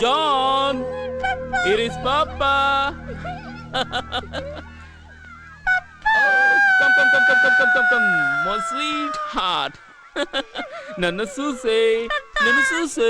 John! Here is Papa! oh, come, come, come, come, come, come, come, come, my sweetheart! నన్ను చూసే నన్ను చూసే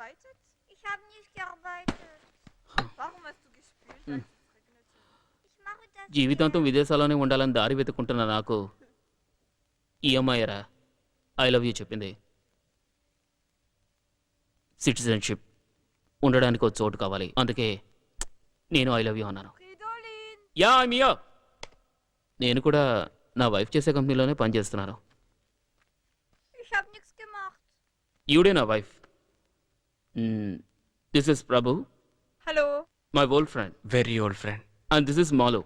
gearbeitet? Ich habe nicht gearbeitet. Warum hast du gespielt? Hm. జీవితాంతం విదేశాల్లోనే ఉండాలని దారి వెతుకుంటున్న నాకు ఈ అమ్మాయిరా ఐ లవ్ యూ చెప్పింది. సిటిజన్షిప్ ఉండడానికి ఒక చోటు కావాలి. అందుకే నేను ఐ లవ్ యూ అన్నాను నేను కూడా నా వైఫ్ చేసే కంపెనీలోనే పనిచేస్తున్నాను. యుడే నా wife this is Prabhu Hallo? My old friend very old friend and this is Malu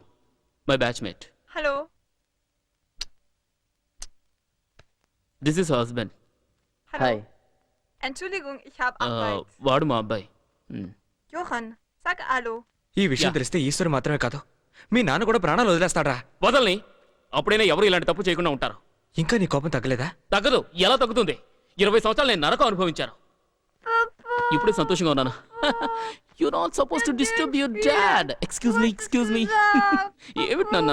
my batchmate Hallo? This is husband Hallo? Entschuldigung, ich habe Arbeit. వాడు మా అబ్బాయి. Hmm. Johann, sag Hallo. ఈ విషయం. తెలిస్తే ఈశ్వరు మాత్రమే కాదు. మీ నాన్న కూడా ప్రాణాలు వదిలేస్తాడా వదల్ని. అప్పుడైనా ఎవరు ఇలాంటి తప్పు చేయకుండా ఉంటారు? ఇంకా నీ కోపం తగ్గలేదా? తగ్గదు. ఎలా తగ్గుతుంది? ఇరవై సంవత్సరాలు నేను నరకం అనుభవించాను. ఇప్పుడే సంతోషంగా ఉన్నాను. You not suppose to disturb your dad excuse me excuse me ఏమిటి నాన్న?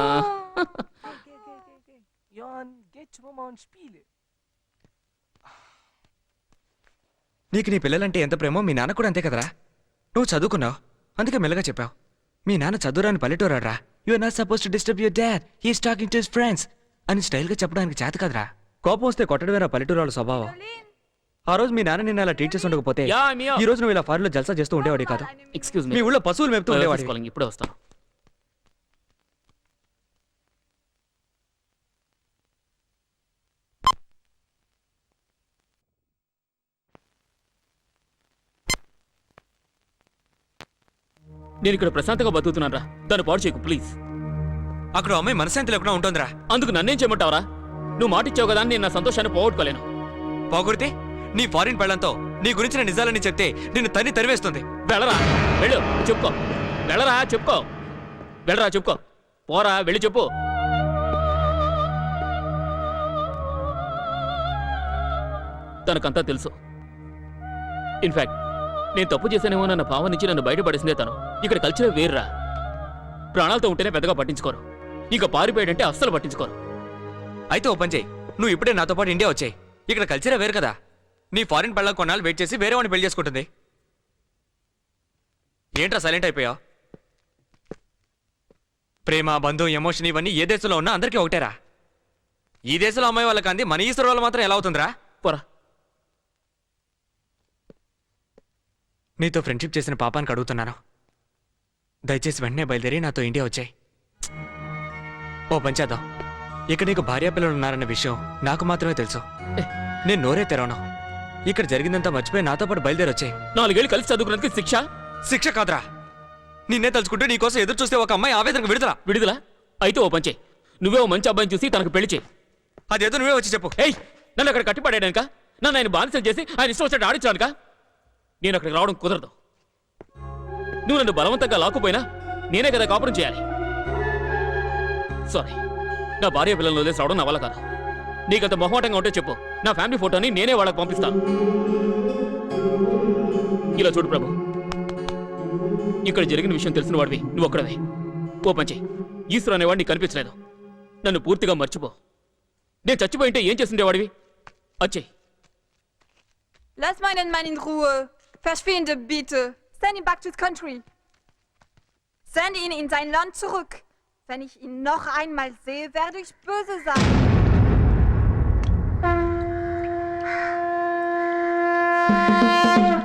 నీకు నీ పిల్లలంటే ఎంత ప్రేమో మీ నాన్న కూడా అంతే కదరా. నువ్వు చదువుకున్నావు. అందుకే మెల్లగా చెప్పావు. మీ నాన్న చదువురాని పల్లెటూరాడ్రా. You are not suppose to disturb your dad he's talking to his friends అని స్టైల్గా చెప్పడానికి చేత కదరా. కోపం వస్తే కొట్టడమేరా పల్లెటూరాల స్వభావం. ఆ రోజు మీ నాన్న నిన్న అలా ట్రీట్ చేసి ఉండకపోతే యా మియా. ఈ రోజు నువ్వు ఇలా ఫారిలో జల్సా చేస్తూ ఉండేవాడి కాదు. ఎక్స్క్యూజ్ మీ మీ ఊళ్ళో పశువులు మేపుతూ ఉండేవాడి కాలింగ్ ఇప్పుడే వస్తాను. నేను ఇక్కడ ప్రశాంతంగా బతుకుతున్నాను రా. దాన్ని పాడు చేయకు ప్లీజ్ అక్కడ అమ్మాయి మనశాంతి లేకుండా ఉంటుందిరా. అందుకు నన్నేం చేయమంటావరా? నువ్వు మాట ఇచ్చావు కదా అని నేను నా సంతోషాన్ని పోగొట్టుకోలేను. పోగొడితే? నీ ఫారిన్ పెళ్ళంతో నీ గురించిన నిజాలని చెప్తే నిన్ను తన్ని తరివేస్తుంది. వెళ్ళరా. వెళ్ళు. చెప్పుకో. వెళ్ళరా. చెప్పుకో. వెళ్ళరా. చెప్పుకో. పోరా. వెళ్ళి చెప్పు. తనకంతా తెలుసు. ఇన్ఫాక్ట్ నేను తప్పు చేశానేమో నన్న భావం నుంచి నన్ను బయటపడేసిందే తను. ఇక్కడ కల్చర్ వేర్రా. ప్రాణాలతో ఉంటేనే పెద్దగా పట్టించుకోరు. ఇక పారిపోయాడంటే అస్సలు పట్టించుకోరు. అయితే ఓ పని చేయి. నువ్వు ఇప్పుడే నాతో పాటు ఇండియా వచ్చాయి. ఇక్కడ కల్చరే వేరు కదా. నీ ఫారిన్ పెళ్ళ కొన్నాళ్ళు వెయిట్ చేసి వేరే వాడిని పెళ్ళి చేసుకుంటుంది. ఏంట్రా సైలెంట్ అయిపోయావు? ప్రేమ బంధు ఎమోషన్ ఇవన్నీ ఏ దేశంలో ఉన్నా అందరికీ ఒకటేరా. ఈ దేశంలో అమ్మాయి వాళ్ళకి అంది మన ఈశ్వరు వాళ్ళు మాత్రం ఎలా అవుతుందిరా? పోరా. నీతో ఫ్రెండ్షిప్ చేసిన పాపానికి అడుగుతున్నాను. దయచేసి వెంటనే బయలుదేరి నాతో ఇండియా వచ్చాయి. ఓ పంచేద్దాం. ఇక్కడ నీకు భార్యా పిల్లలు ఉన్నారన్న విషయం నాకు మాత్రమే తెలుసు. నేను నోరే తెరవను. ఇక్కడ జరిగిందంతా మర్చిపోయి నాతో పాటు బయలుదేరి వచ్చాయి నాలుగేళ్ళు కలిసి చదువుకున్నందుకు శిక్ష? శిక్ష కాదురా. నిన్నే తలుచుకుంటూ నీకోసం ఎదురు చూస్తే ఒక అమ్మాయి ఆవేదనకు విడుదల. విడుదల? అయితే ఓ పంచే నువ్వే ఓ మంచి అబ్బాయిని చూసి తనకు పెళ్ళి చేయి. అదేదో నువ్వే వచ్చి చెప్పు. ఏయ్! నన్ను అక్కడ కట్టిపడేయడానిక? నన్ను ఆయన బానిసం చేసి ఆయన ఇష్టం వచ్చినట్టు ఆడించడానిక? నేను అక్కడికి రావడం కుదరదు. నువ్వు నన్ను బలవంతంగా లాక్కుపోయినా నేనే కదా కాపురం చేయాలి. సారీ నా భార్య పిల్లలను వదిలేసి రావడం నా వల్ల కాదు. నీకు అంత మొహమాటంగా ఉంటే చెప్పు నా ఫ్యామిలీ ఫోటోని నేనే వాళ్ళకి పంపిస్తాను ఇలా చూడు ప్రభు ఇక్కడ జరిగిన విషయం తెలిసిన వాడివి నువ్వు ఒక్కడవే ఓ పంచి ఈశ్వరు అనేవాడు నీకు కనిపించలేదు నన్ను పూర్తిగా మర్చిపో నేను చచ్చిపోయింటే ఏం చేసిండేవాడివి వచ్చేయ్ Lass meinen Mann in Ruhe. Verschwinde bitte. Send ihn back to the country. Send ihn in sein Land zurück. Wenn ich ihn noch einmal sehe, werde ich böse sein. Música